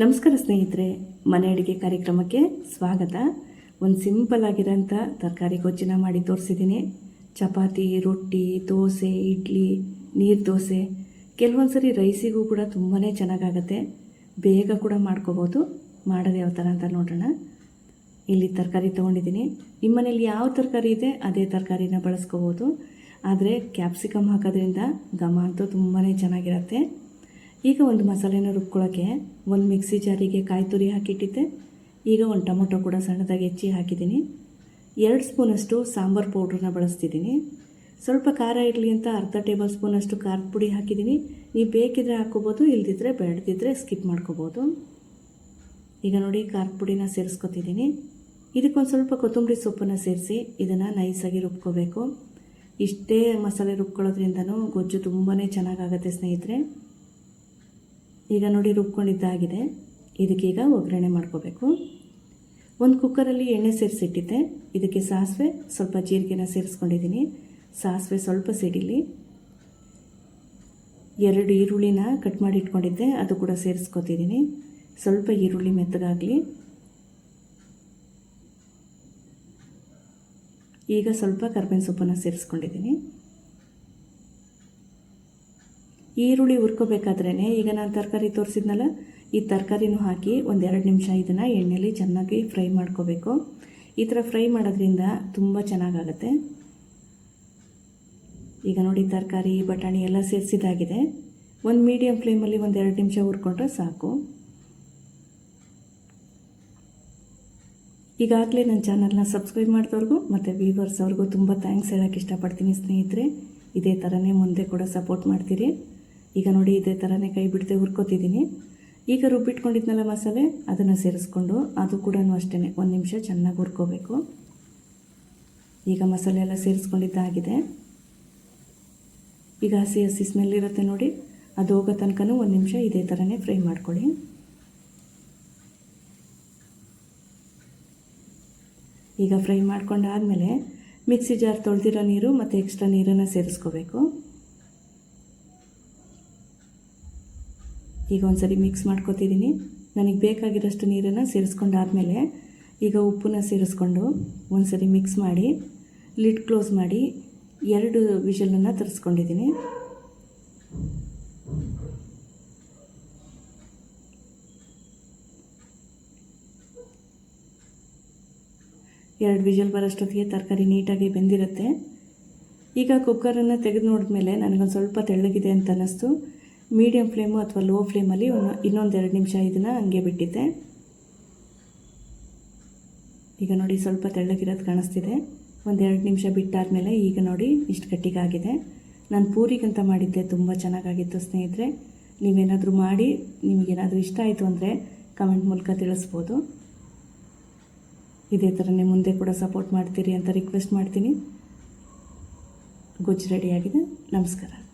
ನಮಸ್ಕಾರ ಸ್ನೇಹಿತರೆ, ಮನೆ ಅಡುಗೆ ಕಾರ್ಯಕ್ರಮಕ್ಕೆ ಸ್ವಾಗತ. ಒಂದು ಸಿಂಪಲ್ ಆಗಿರೋಂಥ ತರಕಾರಿ ಗೊಜ್ಜಿನ ಮಾಡಿ ತೋರಿಸಿದ್ದೀನಿ. ಚಪಾತಿ, ರೊಟ್ಟಿ, ದೋಸೆ, ಇಡ್ಲಿ, ನೀರು ದೋಸೆ. ಕೆಲವೊಂದು ಸರಿ ರೈಸಿಗೂ ಕೂಡ ತುಂಬಾ ಚೆನ್ನಾಗಾಗತ್ತೆ. ಬೇಗ ಕೂಡ ಮಾಡ್ಕೋಬೋದು. ಮಾಡೋದು ಯಾವ ಥರ ಅಂತ ನೋಡೋಣ. ಇಲ್ಲಿ ತರಕಾರಿ ತೊಗೊಂಡಿದ್ದೀನಿ. ನಿಮ್ಮ ಮನೇಲಿ ಯಾವ ತರಕಾರಿ ಇದೆ, ಅದೇ ತರಕಾರಿನ ಬಳಸ್ಕೋಬೋದು. ಆದರೆ ಕ್ಯಾಪ್ಸಿಕಮ್ ಹಾಕೋದ್ರಿಂದ ಘಮ ಅಂತೂ ತುಂಬಾ ಚೆನ್ನಾಗಿರುತ್ತೆ. ಈಗ ಒಂದು ಮಸಾಲೆನ ರುಬ್ಕೊಳ್ಳೋಕ್ಕೆ ಒಂದು ಮಿಕ್ಸಿ ಜಾರಿಗೆ ಕಾಯಿ ತುರಿ ಹಾಕಿಟ್ಟಿದ್ದೆ. ಈಗ ಒಂದು ಟೊಮೊಟೊ ಕೂಡ ಸಣ್ಣದಾಗಿ ಹೆಚ್ಚಿ ಹಾಕಿದ್ದೀನಿ. ಎರಡು ಸ್ಪೂನಷ್ಟು ಸಾಂಬಾರು ಪೌಡ್ರನ್ನ ಬಳಸ್ತಿದ್ದೀನಿ. ಸ್ವಲ್ಪ ಖಾರ ಇರಲಿ ಅಂತ ಅರ್ಧ ಟೇಬಲ್ ಸ್ಪೂನಷ್ಟು ಖಾರದ ಪುಡಿ ಹಾಕಿದ್ದೀನಿ. ನೀವು ಬೇಕಿದ್ರೆ ಹಾಕ್ಕೋಬೋದು, ಇಲ್ದಿದ್ರೆ ಬೇಡದಿದ್ದರೆ ಸ್ಕಿಪ್ ಮಾಡ್ಕೋಬೋದು. ಈಗ ನೋಡಿ ಖಾರದ ಪುಡಿನ ಸೇರಿಸ್ಕೊತಿದ್ದೀನಿ. ಇದಕ್ಕೊಂದು ಸ್ವಲ್ಪ ಕೊತ್ತಂಬರಿ ಸೊಪ್ಪನ್ನು ಸೇರಿಸಿ ಇದನ್ನು ನೈಸಾಗಿ ರುಬ್ಕೋಬೇಕು. ಇಷ್ಟೇ ಮಸಾಲೆ ರುಬ್ಕೊಳ್ಳೋದ್ರಿಂದನೂ ಗೊಜ್ಜು ತುಂಬಾ ಚೆನ್ನಾಗಾಗತ್ತೆ ಸ್ನೇಹಿತರೆ. ಈಗ ನೋಡಿ ರುಬ್ಕೊಂಡಿದ್ದಾಗಿದೆ. ಇದಕ್ಕೀಗ ಒಗ್ಗರಣೆ ಮಾಡ್ಕೋಬೇಕು. ಒಂದು ಕುಕ್ಕರಲ್ಲಿ ಎಣ್ಣೆ ಸೇರಿಸಿಟ್ಟಿದ್ದೆ. ಇದಕ್ಕೆ ಸಾಸಿವೆ, ಸ್ವಲ್ಪ ಜೀರಿಗೆನ ಸೇರಿಸ್ಕೊಂಡಿದ್ದೀನಿ. ಸಾಸಿವೆ ಸ್ವಲ್ಪ ಸಿಡಿಲಿ ಎರಡು ಈರುಳ್ಳಿನ ಕಟ್ ಮಾಡಿ ಇಟ್ಕೊಂಡಿದ್ದೆ. ಅದು ಕೂಡ ಸೇರಿಸ್ಕೊತಿದ್ದೀನಿ. ಸ್ವಲ್ಪ ಈರುಳ್ಳಿ ಮೆತ್ತಗಾಗಲಿ. ಈಗ ಸ್ವಲ್ಪ ಕರ್ಬೇವಿನ ಸೊಪ್ಪನ್ನು ಸೇರಿಸ್ಕೊಂಡಿದ್ದೀನಿ. ಈರುಳ್ಳಿ ಹುರ್ಕೋಬೇಕಾದ್ರೇ ಈಗ ನಾನು ತರಕಾರಿ ತೋರಿಸಿದ್ನಲ್ಲ, ಈ ತರಕಾರಿನೂ ಹಾಕಿ ಒಂದೆರಡು ನಿಮಿಷ ಇದನ್ನು ಎಣ್ಣೆಯಲ್ಲಿ ಚೆನ್ನಾಗಿ ಫ್ರೈ ಮಾಡ್ಕೋಬೇಕು. ಈ ಥರ ಫ್ರೈ ಮಾಡೋದ್ರಿಂದ ತುಂಬ ಚೆನ್ನಾಗಾಗತ್ತೆ. ಈಗ ನೋಡಿ ತರಕಾರಿ, ಬಟಾಣಿ ಎಲ್ಲ ಸೇರಿಸಿದಾಗಿದೆ. ಒಂದು ಮೀಡಿಯಮ್ ಫ್ಲೇಮಲ್ಲಿ ಒಂದು ಎರಡು ನಿಮಿಷ ಹುರ್ಕೊಂಡ್ರೆ ಸಾಕು. ಈಗಾಗಲೇ ನನ್ನ ಚಾನಲ್ನ ಸಬ್ಸ್ಕ್ರೈಬ್ ಮಾಡಿದವ್ರಿಗೂ ಮತ್ತು ವ್ಯೂವರ್ಸ್ ಅವ್ರಿಗೂ ತುಂಬ ಥ್ಯಾಂಕ್ಸ್ ಹೇಳೋಕ್ಕೆ ಇಷ್ಟಪಡ್ತೀನಿ ಸ್ನೇಹಿತರೆ. ಇದೇ ಥರನೇ ಮುಂದೆ ಕೂಡ ಸಪೋರ್ಟ್ ಮಾಡ್ತೀರಿ. ಈಗ ನೋಡಿ ಇದೇ ಥರನೇ ಕೈ ಬಿಡದೆ ಹುರ್ಕೋತಿದ್ದೀನಿ. ಈಗ ರುಬ್ಬಿಟ್ಕೊಂಡಿದ್ನಲ್ಲ ಮಸಾಲೆ, ಅದನ್ನು ಸೇರಿಸ್ಕೊಂಡು ಅದು ಕೂಡ ಅಷ್ಟೇ ಒಂದು ನಿಮಿಷ ಚೆನ್ನಾಗಿ ಹುರ್ಕೋಬೇಕು. ಈಗ ಮಸಾಲೆ ಎಲ್ಲ ಸೇರಿಸ್ಕೊಂಡಿದ್ದಾಗಿದೆ ಈಗ ಹಸಿ ಹಸಿ ಸ್ಮೆಲ್ ಇರುತ್ತೆ ನೋಡಿ. ಅದು ಹೋಗೋ ತನಕನೂ ಒಂದು ನಿಮಿಷ ಇದೇ ಥರನೇ ಫ್ರೈ ಮಾಡ್ಕೊಳ್ಳಿ. ಈಗ ಫ್ರೈ ಮಾಡ್ಕೊಂಡಾದಮೇಲೆ ಮಿಕ್ಸಿ ಜಾರ್ ತೊಳೆದಿರೋ ನೀರು ಮತ್ತು ಎಕ್ಸ್ಟ್ರಾ ನೀರನ್ನು ಸೇರಿಸ್ಕೋಬೇಕು. ಈಗ ಒಂದ್ಸರಿ ಮಿಕ್ಸ್ ಮಾಡ್ಕೊತಿದ್ದೀನಿ ನನಗೆ ಬೇಕಾಗಿರೋಷ್ಟು ನೀರನ್ನು ಸೇರಿಸ್ಕೊಂಡಾದಮೇಲೆ ಈಗ ಉಪ್ಪನ್ನ ಸೇರಿಸ್ಕೊಂಡು ಒಂದು ಸರಿ ಮಿಕ್ಸ್ ಮಾಡಿ ಲಿಡ್ ಕ್ಲೋಸ್ ಮಾಡಿ ಎರಡು ವಿಷಲನ್ನು ತರಿಸ್ಕೊಂಡಿದ್ದೀನಿ ಎರಡು ವಿಷಲ್ ಬರೋಷ್ಟೊತ್ತಿಗೆ ತರಕಾರಿ ನೀಟಾಗಿ ಬೆಂದಿರುತ್ತೆ. ಈಗ ಕುಕ್ಕರನ್ನು ತೆಗೆದು ನೋಡಿದ್ಮೇಲೆ ನನಗೊಂದು ಸ್ವಲ್ಪ ತೆಳ್ಳಗಿದೆ ಅಂತ ಅನ್ನಿಸ್ತು. ಮೀಡಿಯಮ್ ಫ್ಲೇಮು ಅಥವಾ ಲೋ ಫ್ಲೇಮಲ್ಲಿ ಇನ್ನೊಂದು ಎರಡು ನಿಮಿಷ ಇದನ್ನು ಹಂಗೆ ಬಿಟ್ಟಿದ್ದೆ. ಈಗ ನೋಡಿ ಸ್ವಲ್ಪ ತೆಳ್ಳಗಿರೋದು ಕಾಣಿಸ್ತಿದೆ. ಒಂದು ಎರಡು ನಿಮಿಷ ಬಿಟ್ಟಾದಮೇಲೆ ಈಗ ನೋಡಿ ಇಷ್ಟು ಗಟ್ಟಿಗಾಗಿದೆ. ನಾನು ಪೂರಿಗಂತ ಮಾಡಿದ್ದೆ, ತುಂಬ ಚೆನ್ನಾಗಾಗಿತ್ತು ಸ್ನೇಹಿತರೆ. ನೀವೇನಾದರೂ ಮಾಡಿ, ನಿಮಗೇನಾದರೂ ಇಷ್ಟ ಆಯಿತು ಅಂದರೆ ಕಮೆಂಟ್ ಮೂಲಕ ತಿಳಿಸ್ಬೋದು. ಇದೇ ಥರನೇ ಮುಂದೆ ಕೂಡ ಸಪೋರ್ಟ್ ಮಾಡ್ತೀರಿ ಅಂತ ರಿಕ್ವೆಸ್ಟ್ ಮಾಡ್ತೀನಿ. ಗೊಜ್ಜು ರೆಡಿಯಾಗಿದೆ ನಮಸ್ಕಾರ.